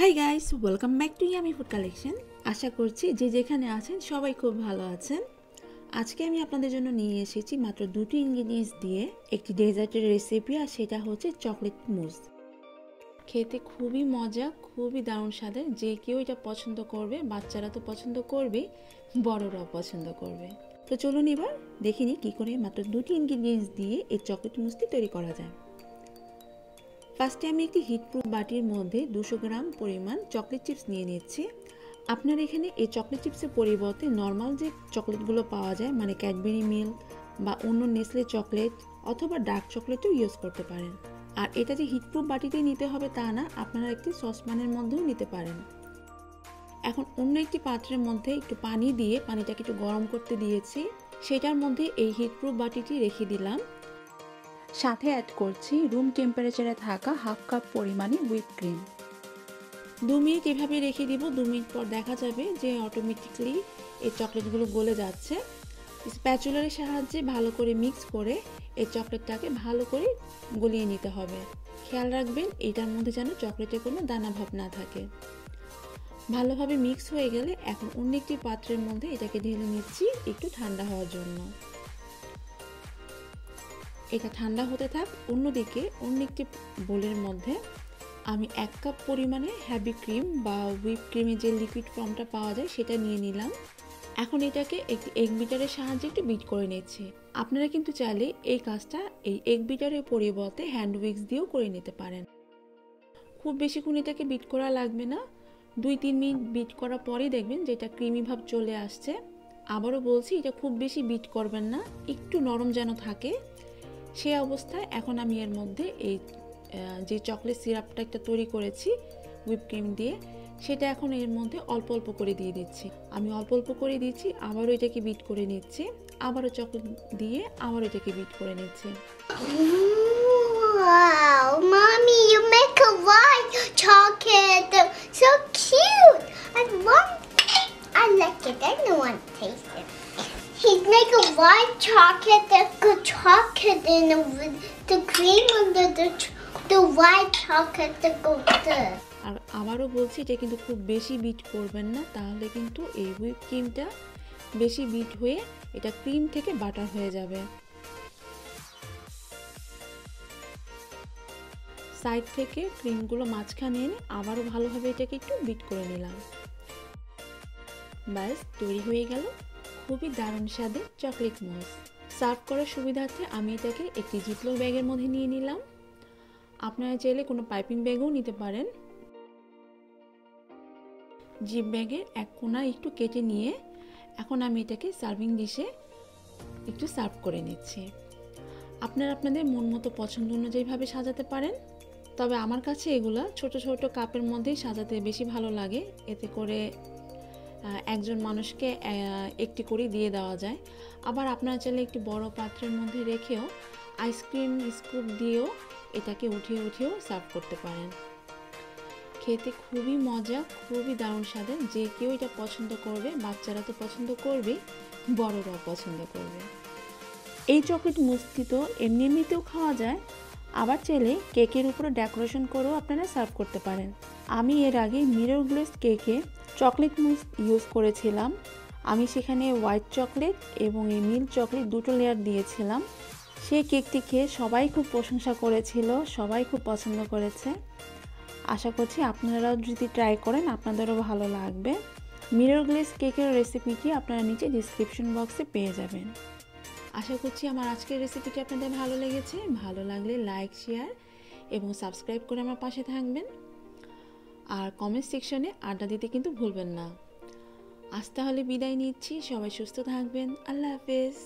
Hi guys welcome back to yummy food collection আশা করছি যে যেখানে আছেন সবাই খুব ভালো আছেন। আজকে আমি আপনাদের জন্য নিয়ে এসেছি মাত্র দুটি ইনগ্রিডিয়েন্টস দিয়ে একটি ডেজার্টের রেসিপি আর সেটা হচ্ছে চকলেট মুজ খেতে খুবই মজা, খুবই দারুণ স্বাদের। যে কেউ এটা পছন্দ করবে, বাচ্চারা তো পছন্দ করবেই, বড়রাও পছন্দ করবে। তো চলুন এবার দেখিনি কী করে মাত্র দুটি ইনগ্রিডিয়েন্টস দিয়ে এই চকলেট মুসটি তৈরি করা যায়। ফার্স্টে আমি একটি হিটপ্রুফ বাটির মধ্যে দুশো গ্রাম পরিমাণ চকলেট চিপস নিয়ে নিচ্ছি। আপনার এখানে এই চকলেট চিপসের পরিবর্তে নর্মাল যে চকলেটগুলো পাওয়া যায় মানে ক্যাডবেরি মিল্ক বা অন্য নেসলে চকলেট অথবা ডার্ক চকলেটও ইউজ করতে পারেন। আর এটা যে হিটপ্রুফ বাটিতেই নিতে হবে তা না, আপনারা একটি সসপ্যানের মধ্যেও নিতে পারেন। এখন অন্য একটি পাত্রের মধ্যে একটু পানি দিয়ে, পানিটাকে একটু গরম করতে দিয়েছি। সেটার মধ্যে এই হিটপ্রুফ বাটিটি রেখে দিলাম। সাথে অ্যাড করছি রুম টেম্পারেচারে থাকা হাফ কাপ পরিমাণে হুইপ ক্রিম দু মিনিট এভাবে রেখে দিব, দু মিনিট পর দেখা যাবে যে অটোমেটিকলি এই চকলেটগুলো গলে যাচ্ছে। স্প্যাচুলারের সাহায্যে ভালো করে মিক্স করে এই চকলেটটাকে ভালো করে গলিয়ে নিতে হবে। খেয়াল রাখবেন, এটার মধ্যে যেন চকলেটের কোনো দানা ভাব না থাকে। ভালোভাবে মিক্স হয়ে গেলে এখন অন্য একটি পাত্রের মধ্যে এটাকে ঢেলে নিচ্ছি একটু ঠান্ডা হওয়ার জন্য। এটা ঠান্ডা হতে থাক। অন্যদিকে অন্য একটি বোলের মধ্যে আমি এক কাপ পরিমাণে হ্যাভি ক্রিম বা হুইপ ক্রিমের যে লিকুইড ফর্মটা পাওয়া যায়, সেটা নিয়ে নিলাম। এখন এটাকে একটি এগ বিটারের সাহায্যে একটু বিট করে নিচ্ছি। আপনারা কিন্তু চাইলে এই কাজটা এই এগ বিটারের পরিবর্তে হ্যান্ড উইক্স দিয়েও করে নিতে পারেন। খুব বেশিক্ষণ এটাকে বিট করা লাগবে না। দুই তিন মিনিট বিট করার পরেই দেখবেন যে এটা ক্রিমি ভাব চলে আসছে। আবারও বলছি, এটা খুব বেশি বিট করবেন না। একটু নরম যেন থাকে। সেই অবস্থায় এখন আমি এর মধ্যে এই যে চকলেট সিরাপটা একটা তৈরি করেছি হুইপ ক্রিম দিয়ে সেটা এখন এর মধ্যে অল্প অল্প করে দিয়ে দিচ্ছি আমি অল্প অল্প করে দিচ্ছি আবারও এটাকে বিট করে নিচ্ছি আবারও চকলেট দিয়ে আবারও এটাকে বিট করে নিচ্ছি Wow, mommy, you make a white chocolate. So cute. I want. I like it. I don't want to taste it. He make a white chocolate. There's good in the cream under the the white chocolate goes there. আর আবারও বলছি এটা কিন্তু খুব বেশি bit করবেন না, তাহলে কিন্তু এই হুইপ ক্রিমটা বেশি বিট হয়ে এটা ক্রিম থেকে বাটার হয়ে যাবে। সাইড থেকে ক্রিমগুলো মাঝখানে এনে আবারও ভালোভাবে এটাকে একটু বিট করে নিলাম। ব্যাস, তৈরি হয়ে গেল খুবই দারুণ স্বাদের চকলেট মোজ সার্ভ করার সুবিধার্থে আমি এটাকে একটি জিপলোর ব্যাগের মধ্যে নিয়ে নিলাম। আপনারা চাইলে কোনো পাইপিং ব্যাগও নিতে পারেন। জিপ ব্যাগের এক কোনা একটু কেটে নিয়ে এখন আমি এটাকে সার্ভিং ডিশে একটু সার্ভ করে নিচ্ছি। আপনারা আপনাদের মন মতো পছন্দ অনুযায়ীভাবে সাজাতে পারেন। তবে আমার কাছে এগুলা ছোট ছোট কাপের মধ্যেই সাজাতে বেশি ভালো লাগে। এতে করে একজন মানুষকে একটি করে দিয়ে দেওয়া যায়। আবার আপনারা চাইলে একটি বড় পাত্রের মধ্যে রেখেও আইসক্রিম স্কুপ দিয়েও এটাকে উঠিয়ে, উঠিয়েও সার্ভ করতে পারেন। খেতে খুবই মজা, খুবই দারুণ স্বাদের। যে কেউ এটা পছন্দ করবে, বাচ্চারা তো পছন্দ করবেই, বড়রাও পছন্দ করবে। এই চকলেট মুস্তি তো এমনি এমনিতেও খাওয়া যায়। আবার চাইলে কেকের উপরে ডেকোরেশন করেও আপনারা সার্ভ করতে পারেন। আমি এর আগে মিরর গ্লেস কেকে চকলেট মুস ইউজ করেছিলাম। আমি সেখানে হোয়াইট চকলেট এবং এই মিল্ক চকলেট দুটো লেয়ার দিয়েছিলাম। সেই কেকটি খেয়ে সবাই খুব প্রশংসা করেছিল, সবাই খুব পছন্দ করেছে। আশা করছি আপনারাও যদি ট্রাই করেন, আপনাদেরও ভালো লাগবে। মিরর গ্লেস কেকের রেসিপিটি আপনারা নিচে ডিসক্রিপশন বক্সে পেয়ে যাবেন। আশা করছি আমার আজকের রেসিপিটি আপনাদের ভালো লেগেছে। ভালো লাগলে লাইক শেয়ার এবং সাবস্ক্রাইব করে আমার পাশে থাকবেন। আর কমেন্ট সেকশনে আড্ডা দিতে কিন্তু ভুলবেন না। আজ তাহলে বিদায় নিচ্ছি। সবাই সুস্থ থাকবেন। আল্লাহ হাফেজ।